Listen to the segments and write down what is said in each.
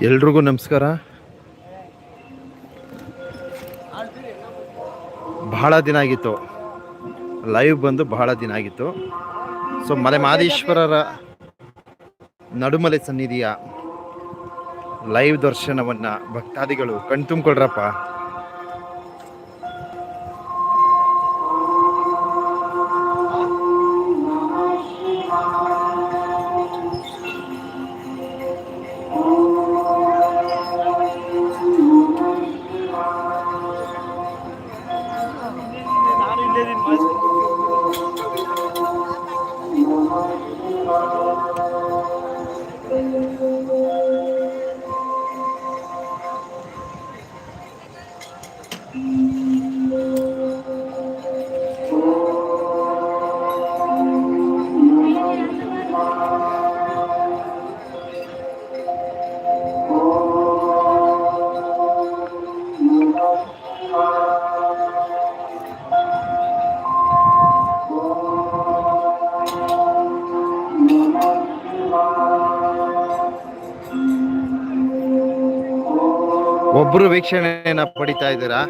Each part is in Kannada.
ಎಲ್ರಿಗೂ ನಮಸ್ಕಾರ. ಬಹಳ ದಿನ ಆಗಿತ್ತು. ಲೈವ್ ಬಂದು ಬಹಳ ದಿನ ಆಗಿತ್ತು. ಸೊ ಮಲೆ ಮಾದೇಶ್ವರರ ನಡುಮಲೆ ಸನ್ನಿಧಿಯ ಲೈವ್ ದರ್ಶನವನ್ನು ಭಕ್ತಾದಿಗಳು ಕಣ್ತುಂಬ್ಕೊಳ್ರಪ್ಪ. ಒಬ್ರು ವೀಕ್ಷಣೆಯನ್ನ ಪಡಿತಾ ಇದ್ದೀರಾ?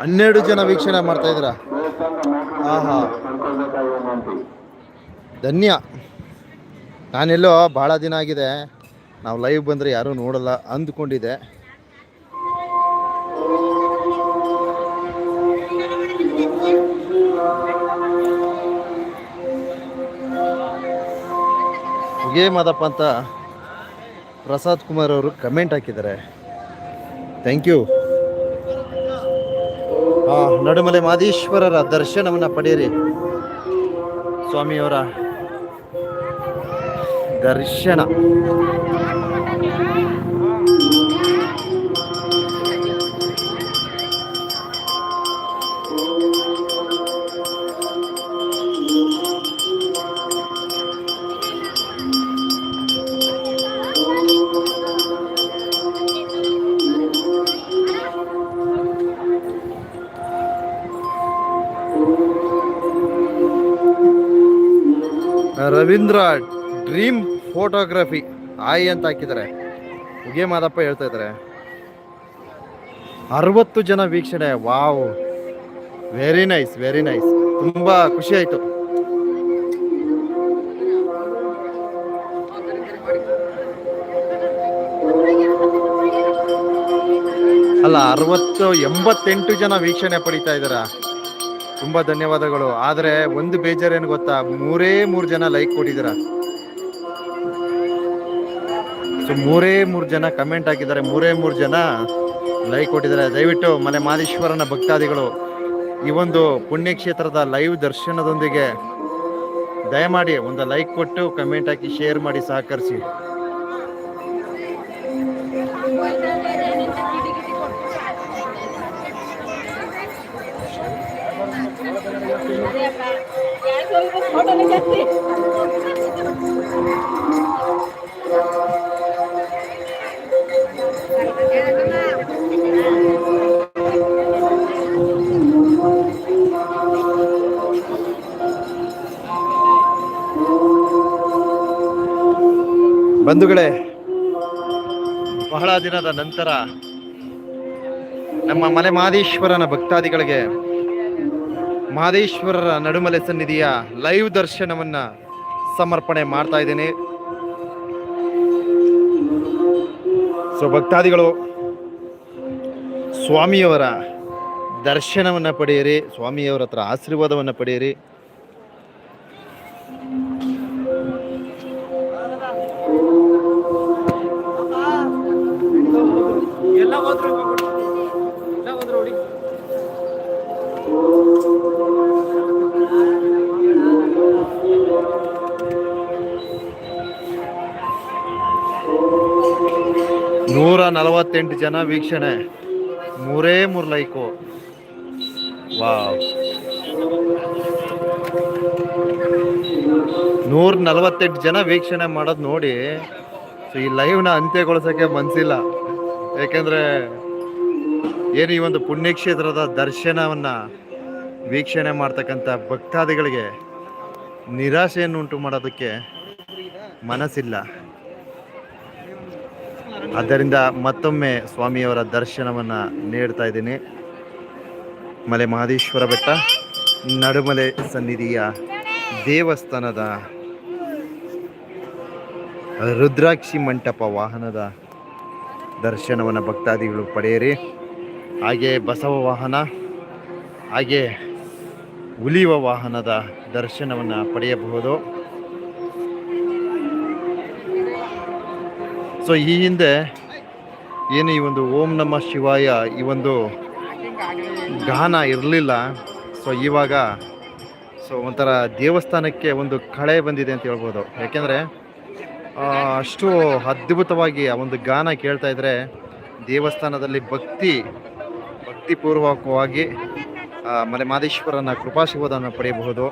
ಹನ್ನೆರಡು ಜನ ವೀಕ್ಷಣೆ ಮಾಡ್ತಾ ಇದ್ರ ಆಹಾ. ಧನ್ಯ. ನಾನೆಲ್ಲೋ ಭಾಳ ದಿನ ಆಗಿದೆ. ನಾವು ಲೈವ್ ಬಂದರೆ ಯಾರೂ ನೋಡಲ್ಲ ಅಂದ್ಕೊಂಡಿದ್ದೆ. ಮಾದಪ್ಪ ಅಂತ ಪ್ರಸಾದ್ ಕುಮಾರ್ ಅವರು ಕಮೆಂಟ್ ಹಾಕಿದ್ದಾರೆ. ಥ್ಯಾಂಕ್ ಯು ನಡುಮಲೆ ಮಾದೇಶ್ವರರ ದರ್ಶನವನ್ನು ಪಡೆಯಿರಿ. ಸ್ವಾಮಿಯವರ ದರ್ಶನ. ರವೀಂದ್ರ ಡ್ರೀಮ್ ಫೋಟೋಗ್ರಫಿ, ಆಯ್ ಅಂತ ಹಾಕಿದ್ದಾರೆ. ಉಗೆ ಮಾದಪ್ಪ ಹೇಳ್ತಾ ಇದ್ದಾರೆ. ಅರವತ್ತು ಜನ ವೀಕ್ಷಣೆ, wow. Very nice very nice ತುಂಬಾ ಖುಷಿ ಆಯ್ತು. ಅಲ್ಲ, ಅರವತ್ತು ಎಂಬತ್ತೆಂಟು ಜನ ವೀಕ್ಷಣೆ ಪಡಿತಾ ಇದ್ದಾರ? ತುಂಬಾ ಧನ್ಯವಾದಗಳು. ಆದ್ರೆ ಒಂದು ಬೇಜಾರೇನು ಗೊತ್ತಾ? ಮೂರೇ ಮೂರು ಜನ ಲೈಕ್ ಕೊಟ್ಟಿದ್ದೀರ? ಮೂರೇ ಮೂರು ಜನ ಕಮೆಂಟ್ ಹಾಕಿದ್ದಾರೆ. ಮೂರೇ ಮೂರು ಜನ ಲೈಕ್ ಕೊಟ್ಟಿದ್ದಾರೆ. ದಯವಿಟ್ಟು ಮನೆ ಮಾದೇಶ್ವರನ ಭಕ್ತಾದಿಗಳು, ಈ ಒಂದು ಪುಣ್ಯಕ್ಷೇತ್ರದ ಲೈವ್ ದರ್ಶನದೊಂದಿಗೆ ದಯಮಾಡಿ ಒಂದು ಲೈಕ್ ಕೊಟ್ಟು ಕಮೆಂಟ್ ಹಾಕಿ ಶೇರ್ ಮಾಡಿ, ಸಹಕರಿಸಿ. ಬಂಧುಗಳೇ ಬಹಳ ದಿನದ ನಂತರ ನಮ್ಮ ಮಲೆ ಮಾದೇಶ್ವರನ ಭಕ್ತಾದಿಗಳಿಗೆ ಮಾದೇಶ್ವರರ ನಡುಮಲೆ ಸನ್ನಿಧಿಯ ಲೈವ್ ದರ್ಶನವನ್ನ ಸಮರ್ಪಣೆ ಮಾಡ್ತಾ ಇದ್ದೇನೆ. ಸೊ ಭಕ್ತಾದಿಗಳು ಸ್ವಾಮಿಯವರ ದರ್ಶನವನ್ನ ಪಡೆಯಿರಿ ಸ್ವಾಮಿಯವರ ಹತ್ರ ಆಶೀರ್ವಾದವನ್ನು ಪಡೆಯಿರಿ. ನಲವತ್ತೆಂಟು ಜನ ವೀಕ್ಷಣೆ. ಮೂರೇ ಮೂರು ಲೈಕು. ವಾವ್. ನೂರ ನಲವತ್ತೆಂಟು ಜನ ವೀಕ್ಷಣೆ ಮಾಡೋದು ನೋಡಿ, ಸೊ ಈ ಲೈವ್ನ ಅಂತ್ಯಗೊಳಿಸೋಕ್ಕೆ ಮನಸ್ಸಿಲ್ಲ ಯಾಕೆಂದ್ರೆ ಏನು ಈ ಒಂದು ಪುಣ್ಯಕ್ಷೇತ್ರದ ದರ್ಶನವನ್ನ ವೀಕ್ಷಣೆ ಮಾಡ್ತಕ್ಕಂಥ ಭಕ್ತಾದಿಗಳಿಗೆ ನಿರಾಶೆಯನ್ನು ಉಂಟು ಮಾಡೋದಕ್ಕೆ ಮನಸ್ಸಿಲ್ಲ. ಆದ್ದರಿಂದ ಮತ್ತೊಮ್ಮೆ ಸ್ವಾಮಿಯವರ ದರ್ಶನವನ್ನು ನೀಡ್ತಾ ಇದ್ದೀನಿ. ಮಲೆ ಮಹದೇಶ್ವರ ಬೆಟ್ಟ, ನಡುಮಲೆ ಸನ್ನಿಧಿಯ ದೇವಸ್ಥಾನದ ರುದ್ರಾಕ್ಷಿ ಮಂಟಪ ವಾಹನದ ದರ್ಶನವನ್ನು ಭಕ್ತಾದಿಗಳು ಪಡೆಯಿರಿ. ಹಾಗೆ ಬಸವ ವಾಹನ, ಹಾಗೆ ಉಲಿಯುವ ವಾಹನದ ದರ್ಶನವನ್ನು ಪಡೆಯಬಹುದು. ಸೊ ಈ ಹಿಂದೆ ಏನು ಈ ಒಂದು ಓಂ ನಮ ಶಿವಾಯ ಈ ಒಂದು ಗಾನ ಇರಲಿಲ್ಲ. ಸೊ ಇವಾಗ ಸೊ ಒಂಥರ ದೇವಸ್ಥಾನಕ್ಕೆ ಒಂದು ಕಳೆ ಬಂದಿದೆ ಅಂತ ಹೇಳ್ಬೋದು. ಯಾಕೆಂದರೆ ಅಷ್ಟು ಅದ್ಭುತವಾಗಿ ಆ ಒಂದು ಗಾನ ಕೇಳ್ತಾ ಇದ್ದರೆ ದೇವಸ್ಥಾನದಲ್ಲಿ ಭಕ್ತಿ, ಭಕ್ತಿಪೂರ್ವಕವಾಗಿ ಮಲೆ ಮಾದೇಶ್ವರನ ಕೃಪಾಶೀರ್ವಾದವನ್ನು ಪಡೆಯಬಹುದು.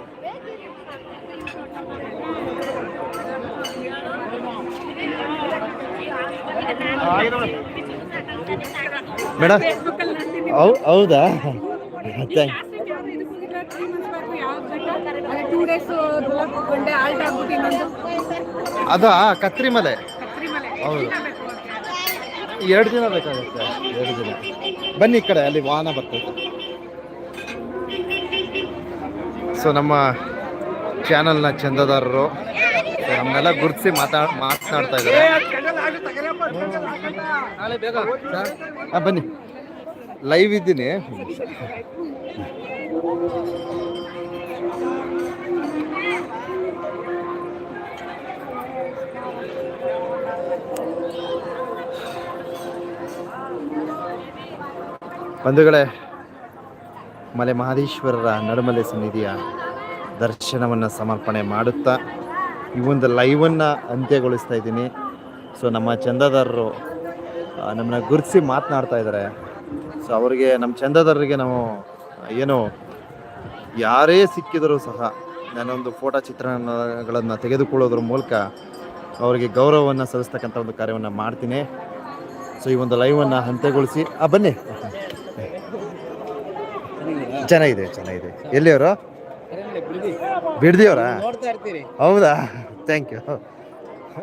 ಮೇಡಮ್ ಹೌದಾ? ಥ್ಯಾಂಕ್ ಅದು ಕತ್ರಿ ಮಲೆ. ಹೌದು. ಎರಡು ದಿನ ಬೇಕಾಗುತ್ತೆ ಎರಡು ದಿನ. ಬನ್ನಿ ಈ ಕಡೆ ಅಲ್ಲಿ ವಾಹನ ಬರ್ತೈತೆ ಸೊ ನಮ್ಮ ಚಾನಲ್ನ ಚಂದದಾರರು. ನಮ್ಮೆಲ್ಲ ನಮ್ಮನ್ನೆಲ್ಲ ಗುರುತಿಸಿ ಮಾತಾಡ್ ಮಾತನಾಡ್ತಾ ಇದ್ದಾರೆ. ಹಾಂ ಬನ್ನಿ. ಲೈವ್ ಇದ್ದೀನಿ. ಬಂಧುಗಳೇ, ಮಲೆ ಮಹದೇಶ್ವರರ ನಡುಮಲೆ ಸನ್ನಿಧಿಯ ದರ್ಶನವನ್ನು ಸಮರ್ಪಣೆ ಮಾಡುತ್ತಾ ಈ ಒಂದು ಲೈವನ್ನು ಅಂತ್ಯಗೊಳಿಸ್ತಾ ಇದ್ದೀನಿ. ಸೊ ನಮ್ಮ ಚಂದಾದಾರರು ನಮ್ಮನ್ನ ಗುರುತಿಸಿ ಮಾತನಾಡ್ತಾ ಇದ್ದಾರೆ ಸೊ ಅವರಿಗೆ ನಮ್ಮ ಚಂದಾದಾರರಿಗೆ ನಾವು ಏನು ಯಾರೇ ಸಿಕ್ಕಿದರೂ ಸಹ ನಾನೊಂದು ಫೋಟೋ ಚಿತ್ರಣಗಳನ್ನು ತೆಗೆದುಕೊಳ್ಳೋದ್ರ ಮೂಲಕ ಅವರಿಗೆ ಗೌರವವನ್ನು ಸಲ್ಲಿಸ್ತಕ್ಕಂಥ ಒಂದು ಕಾರ್ಯವನ್ನು ಮಾಡ್ತೀನಿ. ಸೊ ಈ ಒಂದು ಲೈವನ್ನು ಅಂತ್ಯಗೊಳಿಸಿ ಆ ಬನ್ನಿ. ಚೆನ್ನಾಗಿದೆ ಚೆನ್ನಾಗಿದೆ. ಎಲ್ಲಿಯವರು? ಬಿಡ್ದಿಯವರಾ? ಹೌದಾ? ಥ್ಯಾಂಕ್ ಯು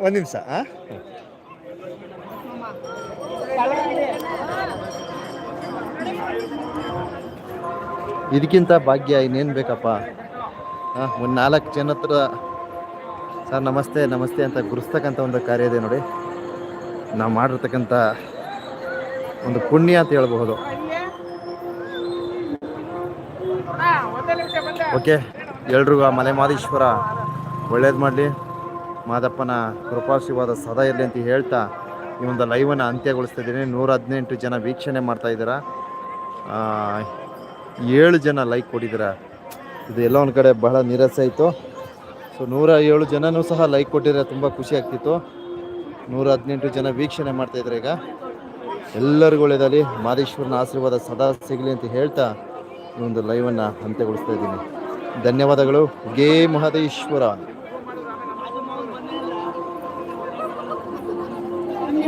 ಒಂದು ನಿಮಿಷ ಆ? ಇದಕ್ಕಿಂತ ಭಾಗ್ಯ ಇನ್ನೇನು ಬೇಕಪ್ಪ? ಹಾಂ, ಒಂದು ನಾಲ್ಕು ಜನ ಹತ್ರ ಸರ್, ನಮಸ್ತೆ ನಮಸ್ತೆ ಅಂತ ಗುರುಸ್ತಕ್ಕಂಥ ಒಂದು ಕಾರ್ಯ ಇದೆ ನೋಡಿ. ನಾವು ಮಾಡಿರ್ತಕ್ಕಂಥ ಒಂದು ಪುಣ್ಯ ಅಂತ ಹೇಳ್ಬಹುದು. ಓಕೆ, ಎಲ್ರಿಗೂ ಆ ಮಲೆ ಮಾದೇಶ್ವರ ಒಳ್ಳೇದು ಮಾಡಲಿ. ಮಾದಪ್ಪನ ಕೃಪಾಶೀರ್ವಾದ ಸದಾ ಇರಲಿ ಅಂತ ಹೇಳ್ತಾ ಈ ಒಂದು ಲೈವನ್ನು ಅಂತ್ಯಗೊಳಿಸ್ತಾ ಇದ್ದೀನಿ. ನೂರ ಹದಿನೆಂಟು ಜನ ವೀಕ್ಷಣೆ ಮಾಡ್ತಾ ಇದ್ದೀರಾ. ಏಳು ಜನ ಲೈಕ್ ಕೊಟ್ಟಿದ್ದೀರಾ. ಇದು ಎಲ್ಲ ಒಂದು ಕಡೆ ಬಹಳ ನಿರಾಸೆ ಆಯಿತು. ಸೊ ನೂರ ಏಳು ಜನನೂ ಸಹ ಲೈಕ್ ಕೊಟ್ಟಿದ್ರೆ ತುಂಬ ಖುಷಿ ಆಗ್ತಿತ್ತು. ನೂರ ಹದಿನೆಂಟು ಜನ ವೀಕ್ಷಣೆ ಮಾಡ್ತಾ ಇದ್ದಾರೆ ಈಗ. ಎಲ್ಲರಿಗೂ ಒಳ್ಳೆಯದಲ್ಲಿ ಮಾದೇಶ್ವರನ ಆಶೀರ್ವಾದ ಸದಾ ಸಿಗಲಿ ಅಂತ ಹೇಳ್ತಾ ಈ ಒಂದು ಲೈವನ್ನು ಅಂತ್ಯಗೊಳಿಸ್ತಾ ಇದ್ದೀನಿ. ಧನ್ಯವಾದಗಳು. ಗೇ ಮಹದೇಶ್ವರ.